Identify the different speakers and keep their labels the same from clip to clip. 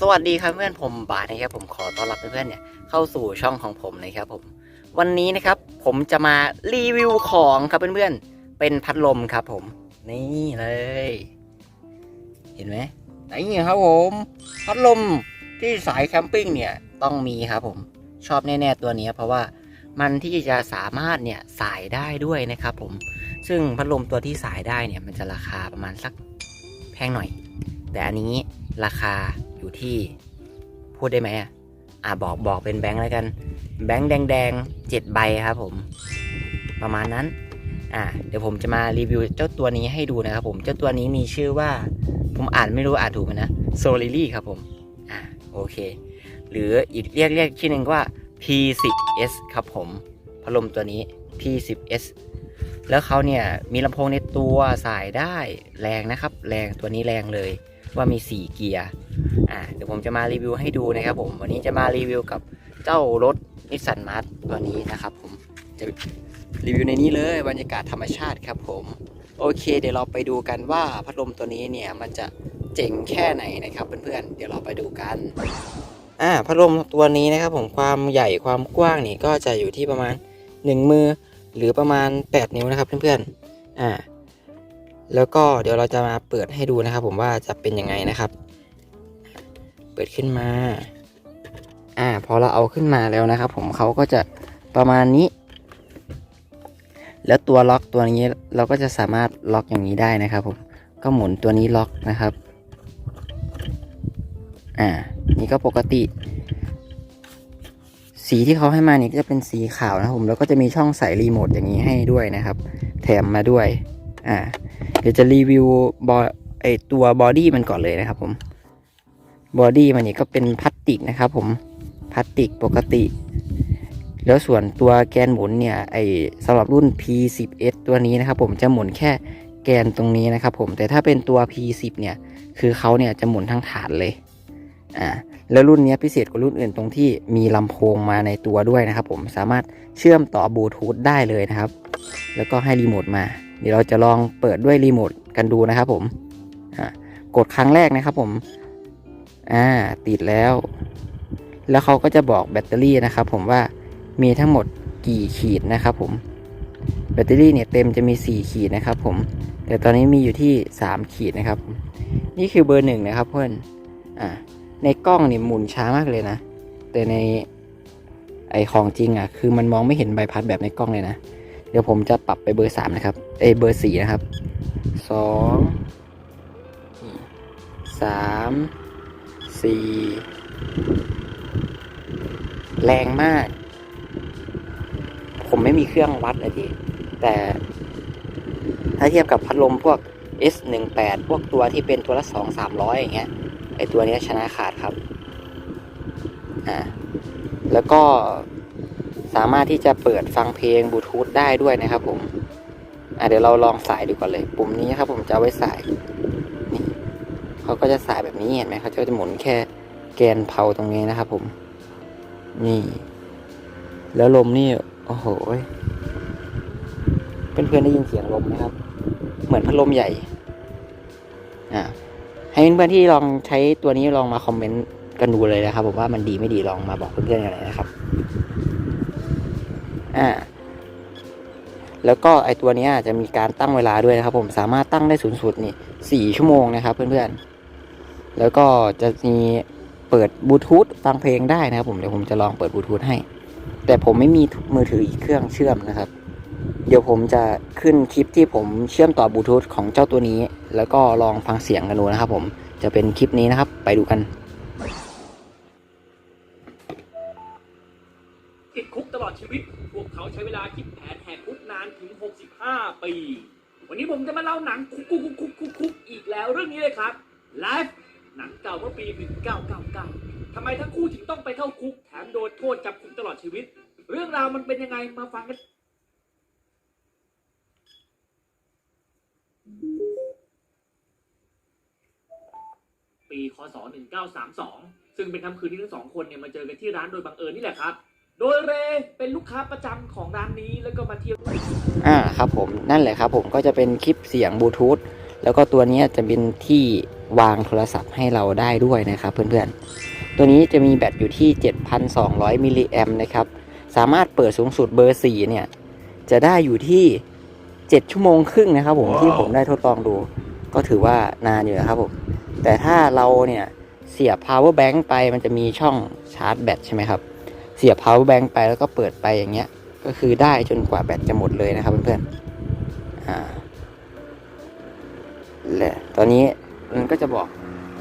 Speaker 1: สวัสดีครับเพื่อนผมบาทนะครับผมขอต้อนรับเพื่อนๆเนี่ยเข้าสู่ช่องของผมนะครับผม วันนี้นะครับผมจะมารีวิวของครับเพื่อนๆเป็นพัดลมครับผม นี่เลย เห็นไหมนี่ครับผม พัดลมที่สายแคมปิ้งเนี่ยต้องมีครับผมชอบแน่ๆตัวนี้เพราะว่ามันที่จะสามารถเนี่ยสายได้ด้วยนะครับผม ซึ่งพัดลมตัวที่สายได้เนี่ยมันจะราคาประมาณสักแพงหน่อย แต่อันนี้ราคา ที่พูดได้ไหมอะอ่าบอกบอกเป็นแบงค์แล้วกัน แบงค์แดงๆเจ็ดใบครับผม ประมาณนั้น อ่าเดี๋ยวผมจะมารีวิวเจ้าตัวนี้ให้ดูนะครับผมเจ้าตัวนี้มีชื่อว่า ผมอ่านไม่รู้อ่านถูกไหมนะโซลิลี่ครับผมอ่าโอเค หรืออีกเรียกเรียกชื่อหนึ่งว่า P10S ครับผมพัดลมตัวนี้ P10S แล้วเขาเนี่ยมีลำโพงในตัวสายได้แรงนะครับ แรงตัวนี้แรงเลยว่ามี 4 เกียร์อ่าเดี๋ยวผมจะมารีวิวให้ดูนะครับผมวันนี้จะมารีวิวกับเจ้ารถนิสสันมาร์ตัวนี้นะครับผมจะรีวิวในนี้เลยบรรยากาศธรรมชาติครับผมโอเค เดี๋ยวเราไปดูกันว่าพัดลมตัวนี้เนี่ยมันจะเจ๋งแค่ไหนนะครับเพื่อนๆเดี๋ยวเราไปดูกันอ่าพัดลมตัวนี้นะครับผมความใหญ่ความกว้างนี่ก็จะอยู่ที่ประมาณ 1 มือ หรือประมาณ 8 นิ้วนะครับเพื่อนๆอ่าแล้วก็เดี๋ยวเราจะมาเปิดให้ดูนะครับ ผมว่าจะเป็นยังไงนะครับ เปิดขึ้นมาอ่าพอเราเอาขึ้นมาแล้วนะครับ ผมเขาก็จะประมาณนี้ แล้วตัวล็อกตัวนี้เราก็จะสามารถล็อกอย่างนี้ได้นะครับ ผมก็หมุนตัวนี้ล็อกนะครับ อ่า นี่ก็ปกติ สีที่เขาให้มานี่ก็จะเป็นสีขาวนะผมแล้วก็จะมีช่องใส่รีโมทอย่างนี้ให้ด้วยนะครับ แถมมาด้วยอ่าเดี๋ยวจะรีวิวบอไอตัวบอดี้มันก่อนเลยนะครับ ผมบอดี้มันนี่ก็เป็นพลาสติกนะครับ ผมพลาสติกปกติ แล้วส่วนตัวแกนหมุนเนี่ยไอสำหรับรุ่น P10S ตัวนี้นะครับ ผมจะหมุนแค่แกนตรงนี้นะครับ ผมแต่ถ้าเป็นตัว P10 เนี่ย คือเขาเนี่ยจะหมุนทั้งฐานเลยอ่า แล้วรุ่นนี้พิเศษกว่ารุ่นอื่นตรงที่มีลำโพงมาในตัวด้วยนะครับ ผมสามารถเชื่อมต่อบลูทูธได้เลยนะครับ แล้วก็ให้รีโมทมา เดี๋ยวเราจะลองเปิดด้วยรีโมทกันดูนะครับ ผมกดครั้งแรกนะครับ ผมอ่าติดแล้ว แล้วเขาก็จะบอกแบตเตอรี่นะครับ ผมว่ามีทั้งหมดกี่ขีดนะครับ ผมแบตเตอรี่เนี่ยเต็มจะมี 4 ขีดนะครับ ผม แต่ตอนนี้มีอยู่ที่ 3 ขีดนะครับ นี่คือเบอร์หนึ่งนะครับเพื่อนอ่า ในกล้องนี่หมุนช้ามากเลยนะ แต่ในไอของจริงอะ คือมันมองไม่เห็นใบพัดแบบในกล้องเลยนะ เดี๋ยวผมจะปรับไปเบอร์สามนะครับ เอเบอร์สี่นะครับสองสามสี่แรงมาก ผมไม่มีเครื่องวัดเลยที่แต่ถ้าเทียบกับพัดลมพวก S18 พวกตัวที่เป็นตัวละสองสามร้อยอย่างเงี้ย ไอตัวนี้ชนะขาดครับอ่าแล้วก็สามารถที่จะเปิดฟังเพลงบลูทูธได้ด้วยนะครับผมอ่าเดี๋ยวเราลองสายดูก่อนเลย ปุ่มนี้ครับ ผมจะเอาไว้สายนี่เขาก็จะสายแบบนี้เห็นไหมเขาจะหมุนแค่แกนเผาตรงนี้นะครับ ผม นี่ แล้วลมนี่โอ้โหเพื่อนๆได้ยินเสียงลมไหมครับ เหมือนพัดลมใหญ่ อ่า ให้เพื่อนๆที่ลองใช้ตัวนี้ลองมาคอมเมนต์กันดูเลยนะครับผมว่ามันดีไม่ดีลองมาบอกเพื่อนๆกันเลยนะครับ อ่า แล้วก็ไอตัวนี้จะมีการตั้งเวลาด้วยนะครับ ผมสามารถตั้งได้สูงสุดนี่สี่ชั่วโมงนะครับเพื่อนๆ แล้วก็จะมีเปิดบลูทูธฟังเพลงได้นะครับผมเดี๋ยวผมจะลองเปิดบลูทูธให้ แต่ผมไม่มีมือถืออีกเครื่องเชื่อมนะครับ เดี๋ยวผมจะขึ้นคลิปที่ผมเชื่อมต่อบลูทูธของเจ้าตัวนี้ แล้วก็ลองฟังเสียงกันดูนะครับผมจะเป็นคลิปนี้นะครับ ไปดูกัน
Speaker 2: ติดคุกตลอดชีวิต พวกเขาใช้เวลาคิดแผนแหกคุกนานถึง 65 ปี วันนี้ผมจะมาเล่าหนังคุกคุกคุกคุกคุกคกอีกแล้วเรื่องนี้เลยครับ Life หนังเก่าเมื่อปี 1999 ทำไมทั้งคู่ถึงต้องไปเข้าคุก แถมโดนโทษจำคุกตลอดชีวิต เรื่องราวมันเป็นยังไงมาฟังกัน ปีคศ 1932 ซึ่งเป็นค่ำคืนที่ทั้งสองคนเนี่ยมาเจอกันที่ร้านโดยบังเอิญนี่แหละครับ โดยเรเป็นลูกค้าประจำของร้านนี้แล้วก็มาเที่ยว
Speaker 1: อ่าครับผมนั่นแหละครับผมก็จะเป็นคลิปเสียงบลูทูธแล้วก็ตัวเนี้ยจะเป็นที่วางโทรศัพท์ให้เราได้ด้วยนะครับเพื่อนๆ ตัวนี้จะมีแบตอยู่ที่ 7,200 มิลลิแอมนะครับ สามารถเปิดสูงสุดเบอร์ 4 เนี่ย จะได้อยู่ที่ 7 ชั่วโมงครึ่งนะครับผมที่ผมได้ทดลองดู ก็ถือว่านานอยู่นะครับผม แต่ถ้าเราเนี่ยเสียบ power bank ไปมันจะมีช่องชาร์จแบตใช่ไหมครับ เสียบ power bank ไปแล้วก็เปิดไปอย่างเงี้ย ก็คือได้จนกว่าแบตจะหมดเลยนะครับเพื่อนๆอ่าและตอนนี้มันก็จะบอก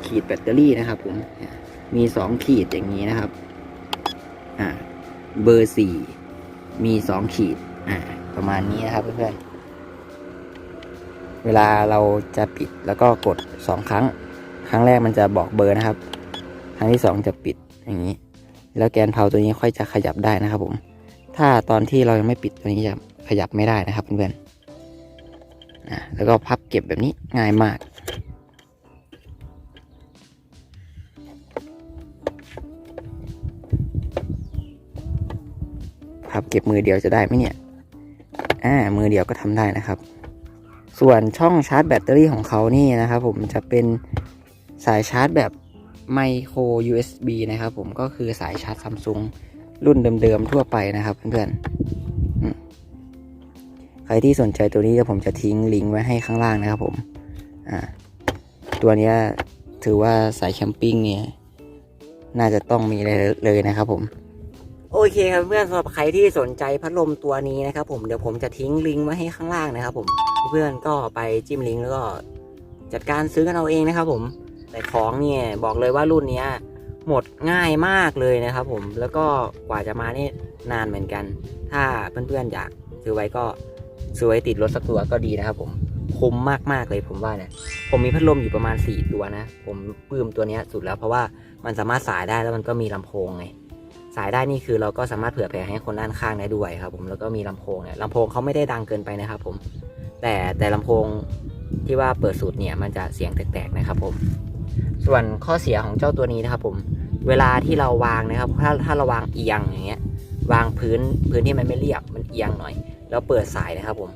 Speaker 1: ขีดแบตเตอรี่นะครับผม มีสองขีดอย่างนี้นะครับ อ่า เบอร์สี่มีสองขีด อ่า ประมาณนี้นะครับเพื่อนๆ เวลาเราจะปิดแล้วก็กดสองครั้ง ครั้งแรกมันจะบอกเบอร์นะครับ ครั้งที่สองจะปิดอย่างนี้ แล้วแกนเพาตัวนี้ค่อยจะขยับได้นะครับ ผม ถ้าตอนที่เรายังไม่ปิดตัวนี้จะขยับไม่ได้นะครับเพื่อนๆอะแล้วก็พับเก็บแบบนี้ง่ายมากพับเก็บมือเดียวจะได้ไหมเนี่ย อ่า มือเดียวก็ทำได้นะครับ ส่วนช่องชาร์จแบตเตอรี่ของเขานี่นะครับ ผมจะเป็น สายชาร์จแบบไมโคร USB นะครับผมก็คือสายชาร์จซัมซุงรุ่นเดิมๆทั่วไปนะครับเพื่อนๆ ใครที่สนใจตัวนี้เดี๋ยวผมจะทิ้งลิงก์ไว้ให้ข้างล่างนะครับผมตัวนี้ถือว่าสายแคมปิ้งเนี่ย น่าจะต้องมีเลยเลยนะครับผม โอเคครับเพื่อนสำหรับใครที่สนใจพัดลมตัวนี้นะครับผมเดี๋ยวผมจะทิ้งลิงก์ไว้ให้ข้างล่างนะครับผมเพื่อนก็ไปจิ้มลิงก์แล้วก็จัดการซื้อกันเอาเองนะครับผม แต่ของเนี่ยบอกเลยว่ารุ่นนี้หมดง่ายมากเลยนะครับผมแล้วก็กว่าจะมานี่นานเหมือนกัน ถ้าเพื่อนๆอยากซื้อไว้ก็ซื้อไว้ติดรถสักตัวก็ดีนะครับ ผมคุ้มมากๆเลยผมว่าเนี่ยผมมีพัดลมอยู่ประมาณ 4 ตัวนะ ผมปื้มตัวนี้สุดแล้วเพราะว่ามันสามารถสายได้แล้วมันก็มีลำโพงไงสายได้นี่คือเราก็สามารถเผื่อแผ่ให้คนด้านข้างได้ด้วยครับ ผมแล้วก็มีลำโพงเนี่ยลำโพงเขาไม่ได้ดังเกินไปนะครับ ผม แต่แต่ลำโพงที่ว่าเปิดสูตรเนี่ยมันจะเสียงแตกๆนะครับ ผม ส่วนข้อเสียของเจ้าตัวนี้นะครับผมเวลาที่เราวางนะครับ ถ้าถ้าเราวางเอียงอย่างเงี้ย วางพื้นพื้นที่มันไม่เรียบมันเอียงหน่อย แล้วเปิดสายนะครับผม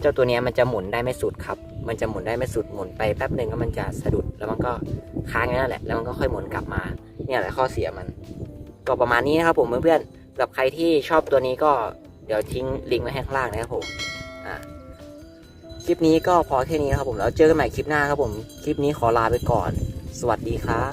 Speaker 1: เจ้าตัวนี้มันจะหมุนได้ไม่สุดครับ มันจะหมุนได้ไม่สุดหมุนไปแป๊บหนึ่งแล้วมันจะสะดุดแล้วมันก็ค้างอย่างนั้นแหละแล้วมันก็ค่อยหมุนกลับมา เนี่ยแหละข้อเสียมัน ก็ประมาณนี้นะครับผมเพื่อนๆสำหรับใครที่ชอบตัวนี้ก็เดี๋ยวทิ้งลิงก์ไว้ให้ข้างล่างนะครับผมอ่าคลิปนี้ก็พอแค่นี้นครับผมแล้วเจอกันใหม่คลิปหน้าครับผม คลิปนี้ขอลาไปก่อน สวัสดีครับ